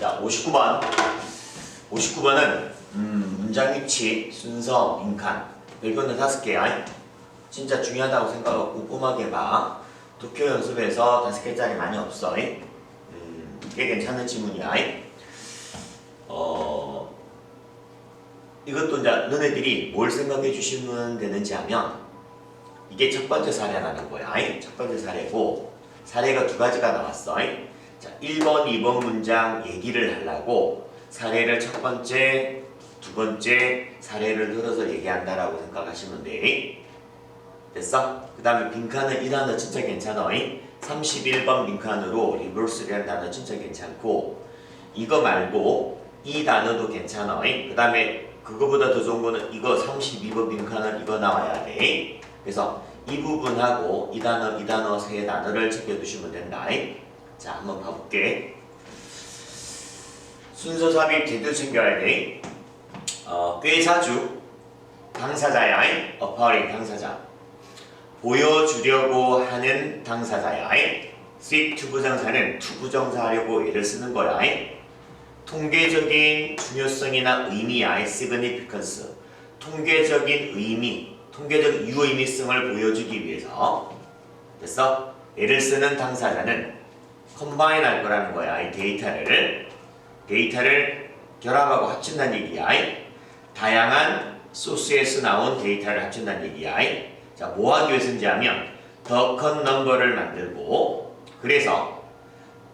자, 59번. 59번은 음, 문장 위치, 순서, 빈칸. 이거는 다섯 개야. 진짜 중요하다고 생각하고 꼼꼼하게 봐. 도쿄 연습에서 다섯 개짜리 많이 없어. 음, 꽤 괜찮은 지문이야. 어, 이것도 이제 너네들이 뭘 생각해 주시면 되는지 하면 이게 첫 번째 사례라는 거야. 첫 번째 사례고 사례가 두 가지가 나왔어. 자, 1번, 2번 문장 얘기를 하려고 사례를 첫 번째, 두 번째 사례를 들어서 얘기한다라고 생각하시면 돼. 됐어? 그 다음에 빈칸은 이 단어 진짜 괜찮아. 31번 빈칸으로 리버스라는 단어 진짜 괜찮고 이거 말고 이 단어도 괜찮아. 그 다음에 그거보다 더 좋은 거는 이거 32번 빈칸은 이거 나와야 돼. 그래서 이 부분하고 이 단어, 이 단어 세 단어를 챙겨두시면 된다. 자, 한번 봐볼게. 순서 삽입 제대로 챙겨야 돼. 어, 꽤 자주 당사자야. 어파리 당사자. 보여주려고 하는 당사자야. 수익 투부정사는 투부정사 하려고 얘를 쓰는 거야. 통계적인 중요성이나 의미야. significance. 통계적인 의미, 통계적 유의미성을 보여주기 위해서 됐어? 얘를 쓰는 당사자는 컴바인 할 거라는 거야. 이 데이터를 데이터를 결합하고 합친다는 얘기야. 다양한 소스에서 나온 데이터를 합친다는 얘기야. 자, 뭐 하기 위해서인지 하면 더 큰 넘버를 만들고 그래서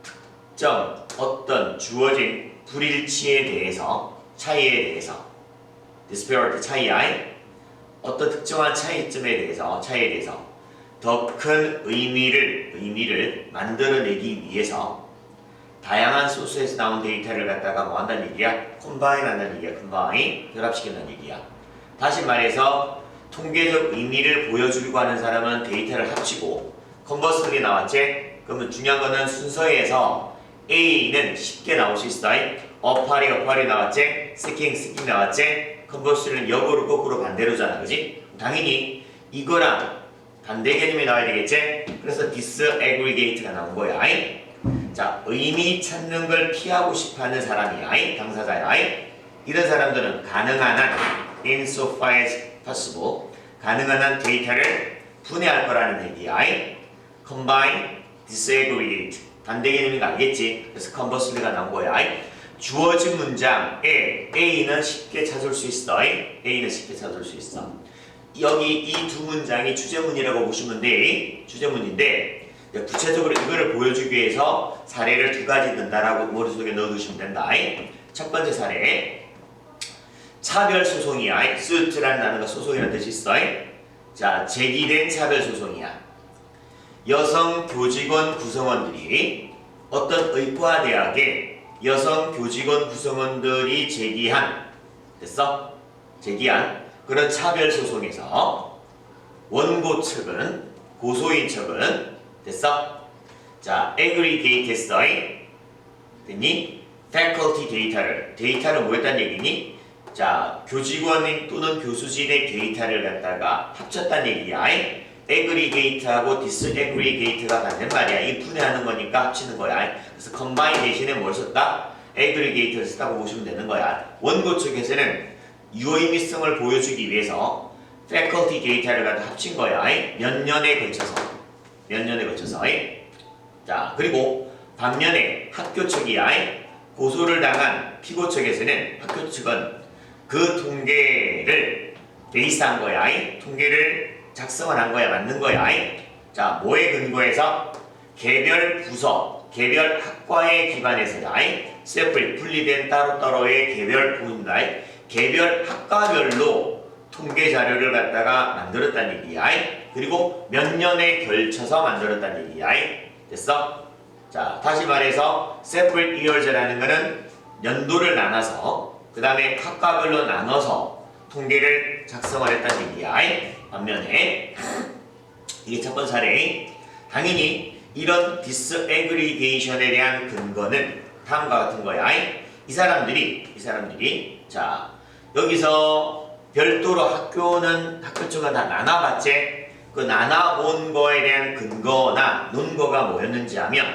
특정 어떤 주어진 불일치에 대해서 차이에 대해서 disparity 차이야 어떤 특정한 차이점에 대해서 차이에 대해서 더 큰 의미를 의미를 만들어내기 위해서 다양한 소스에서 나온 데이터를 갖다가 뭐 한다는 얘기야? 콤바인 한다는 얘기야. 콤바인 결합시킨다는 얘기야. 다시 말해서 통계적 의미를 보여주려고 하는 사람은 데이터를 합치고 컨버스들이 나왔지? 그러면 중요한 거는 순서에서 A는 쉽게 나올 수 있어. 어파리 어파리 나왔지? 스킹 스킹 나왔지? 컨버스는 역으로 거꾸로 반대로잖아. 그지? 당연히 이거랑 반대 개념이 나와야 되겠지? 그래서 disaggregate가 나온 거야. 자, 의미 찾는 걸 피하고 싶어하는 사람이야. 당사자야. 이런 사람들은 가능한 한 insofar as possible 가능한 한 데이터를 분해할 거라는 얘기야. combine, disaggregate 반대 개념인 거 알겠지? 그래서 conversely가 나온 거야. 주어진 문장에 A는 쉽게 찾을 수 있어. A는 쉽게 찾을 수 있어. 여기 이 두 문장이 주제문이라고 보시면 돼. 주제문인데 구체적으로 이거를 보여주기 위해서 사례를 두 가지 든다라고 머릿속에 넣어두시면 된다. 첫 번째 사례. 차별 소송이야. suit라는 단어가 소송이라는 뜻이 있어. 자, 제기된 차별 소송이야. 여성 교직원 구성원들이 어떤 의과대학에 여성 교직원 구성원들이 제기한 됐어? 제기한 그런 차별 소송에서 원고 측은 고소인 측은 됐어? 자, aggregate 했어. 됐니? faculty 데이터를 데이터를 뭐였단 얘기니? 자, 교직원 또는 교수진의 데이터를 갖다가 합쳤단 얘기야. aggregate하고 disaggregate가 같은 말이야. 이 분해하는 거니까 합치는 거야. 그래서 combine 대신에 뭘 썼다? aggregate를 썼다고 보시면 되는 거야. 원고 측에서는 유의미성을 보여주기 위해서 faculty 데이터를 갖다 합친 거야. 몇 년에 걸쳐서. 몇 년에 걸쳐서. 자, 그리고 반면에 학교 측이야. 고소를 당한 피고 측에서는 학교 측은 그 통계를 베이스한 거야. 통계를 작성을 한 거야. 만든 거야. 자, 뭐에 근거해서 개별 부서, 개별 학과에 기반해서다. 세플 분리된 따로따로의 개별 부분다. 개별 학과별로 통계 자료를 갖다가 만들었다는 얘기야. 그리고 몇 년에 걸쳐서 만들었다는 얘기야. 됐어? 자, 다시 말해서 separate years라는 거는 연도를 나눠서 그 다음에 학과별로 나눠서 통계를 작성을 했다는 얘기야. 반면에 이게 첫 번째 사례. 당연히 이런 disaggregation에 대한 근거는 다음과 같은 거야. 이 사람들이 이 사람들이 자 여기서 별도로 학교는 학교 측은 다 나눠봤지. 그 나눠본 거에 대한 근거나 논거가 뭐였는지 하면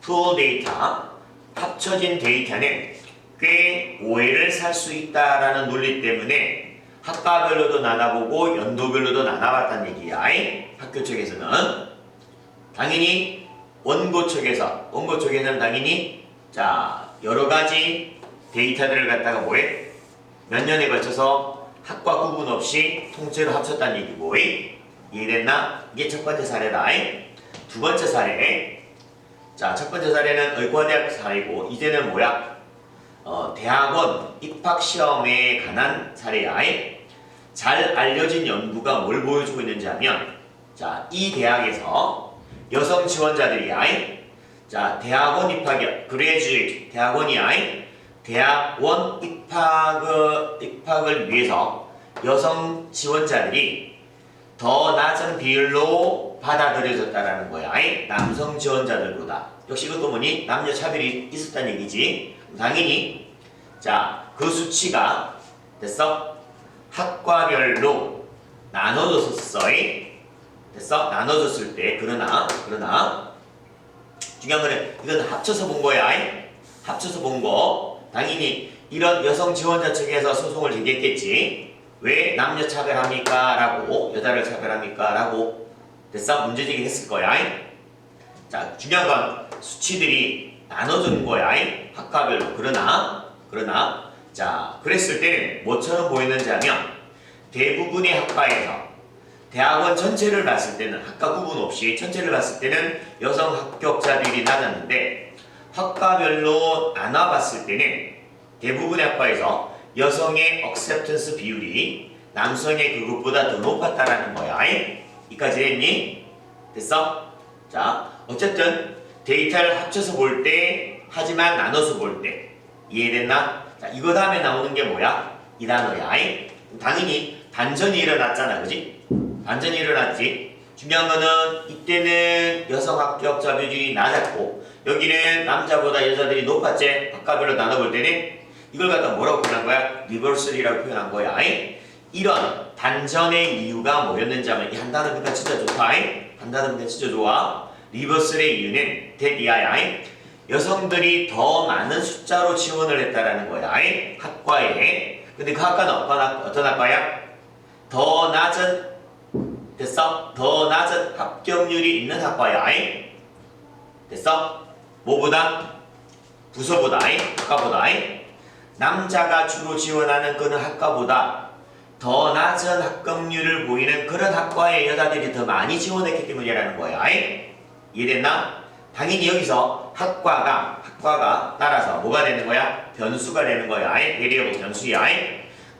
풀 데이터, 합쳐진 데이터는 꽤 오해를 살 수 있다라는 논리 때문에 학과별로도 나눠보고 연도별로도 나눠봤다는 얘기야. 학교 측에서는 당연히 원고 측에서 원고 측에서는 당연히 자 여러 가지 데이터들을 갖다가 뭐해 몇 년에 걸쳐서 학과 구분 없이 통째로 합쳤다는 얘기고 이해됐나? 이게 첫 번째 사례다. 두 번째 사례 자, 첫 번째 사례는 의과대학 사례고 이제는 뭐야? 어, 대학원 입학 시험에 관한 사례야. 잘 알려진 연구가 뭘 보여주고 있는지 하면 자, 이 대학에서 여성 지원자들이야. 자, 대학원 입학이 그레주에이트 대학원이야. 대학원 입학을 입학을 위해서 여성 지원자들이 더 낮은 비율로 받아들여졌다라는 거야. 아이, 남성 지원자들보다. 역시 이것도 뭐니? 남녀 차별이 있었다는 얘기지. 당연히 자, 그 수치가 됐어? 학과별로 나눠졌었어. 이. 됐어? 나눠졌을 때 그러나 그러나 중요한 거는 이건 합쳐서 본 거야. 합쳐서 본 거. 당연히 이런 여성 지원자 측에서 소송을 제기했겠지. 왜 남녀 차별합니까? 라고 여자를 차별합니까? 라고 됐어? 문제제기 했을 거야. 자 중요한 건 수치들이 나눠주는 거야. 학과별로. 그러나 그러나 자 그랬을 때는 뭐처럼 보였는지 하면 대부분의 학과에서 대학원 전체를 봤을 때는 학과 구분 없이 전체를 봤을 때는 여성 합격자들이 낮았는데 학과별로 나눠봤을 때는 대부분의 학과에서 여성의 억셉턴스 비율이 남성의 그것보다 더 높았다라는 거야. 이까지 됐니? 됐어? 자, 어쨌든 데이터를 합쳐서 볼 때, 하지만 나눠서 볼 때. 이해됐나? 자, 이거 다음에 나오는 게 뭐야? 이 단어야. 당연히 반전이 일어났잖아. 그지? 반전이 일어났지. 중요한 거는 이때는 여성 합격 자 비율이 낮았고 여기는 남자보다 여자들이 높았지. 학과별로 나눠볼 때는 이걸 갖다 뭐라고 표현한 거야? 리버설이라고 표현한 거야. 이런 반전의 이유가 뭐였는지 하면 이 한 단어 그러니까 진짜 좋다. 한 단어 그러니까 진짜 좋아. 리버설의 이유는 대비하야. 여성들이 더 많은 숫자로 지원을 했다라는 거야. 학과에. 근데 그 학과는 어떤 학과야? 더 낮은 됐어? 더 낮은 합격률이 있는 학과야. 됐어? 뭐보다? 부서보다, 학과보다. 남자가 주로 지원하는 그런 학과보다 더 낮은 합격률을 보이는 그런 학과에 여자들이 더 많이 지원했기 때문이라는 거야. 이해됐나? 당연히 여기서 학과가 학과가 따라서 뭐가 되는 거야? 변수가 되는 거야. 베리어블 변수야.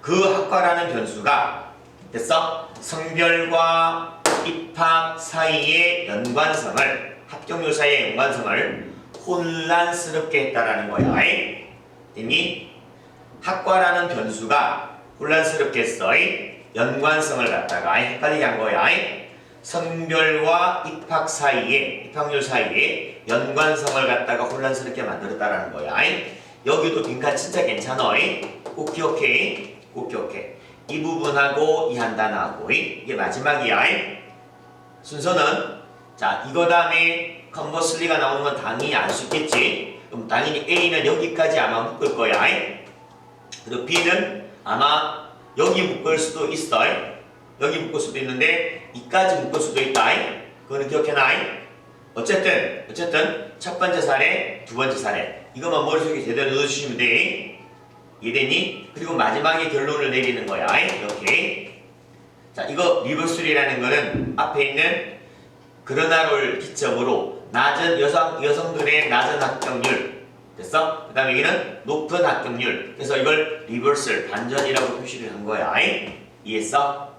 그 학과라는 변수가 됐어? 성별과 입학 사이의 연관성을 합격률 사이의 연관성을 혼란스럽게 했다라는 거야. 됐니? 학과라는 변수가 혼란스럽게 써 연관성을 갖다가 헷갈리게 한 거야. 성별과 입학 사이에 입학률 사이에 연관성을 갖다가 혼란스럽게 만들었다라는 거야. 여기도 빈칸 진짜 괜찮아. 꼭 기억해. 꼭 기억해. 이 부분하고 이 한 단어하고 이게 마지막이야. 순서는 자 이거 다음에 컨버슬리가 나오는 건 당연히 알 수 있겠지. 그럼 당연히 A는 여기까지 아마 묶을 거야. 그리고 B는 아마 여기 묶을 수도 있어. 여기 묶을 수도 있는데 이까지 묶을 수도 있다. 그거는 기억해놔. 어쨌든 어쨌든 첫 번째 사례, 두 번째 사례 이것만 머릿속에 제대로 넣어주시면 돼. 이해됐니? 그리고 마지막에 결론을 내리는 거야. 이렇게. 자, 이거 리버술이라는 거는 앞에 있는 그러나를 기점으로 낮은 여성 여성들의 낮은 합격률 됐어? 그 다음에 여기는 높은 합격률. 그래서 이걸 리버설 반전이라고 표시를 한 거야. 이해했어?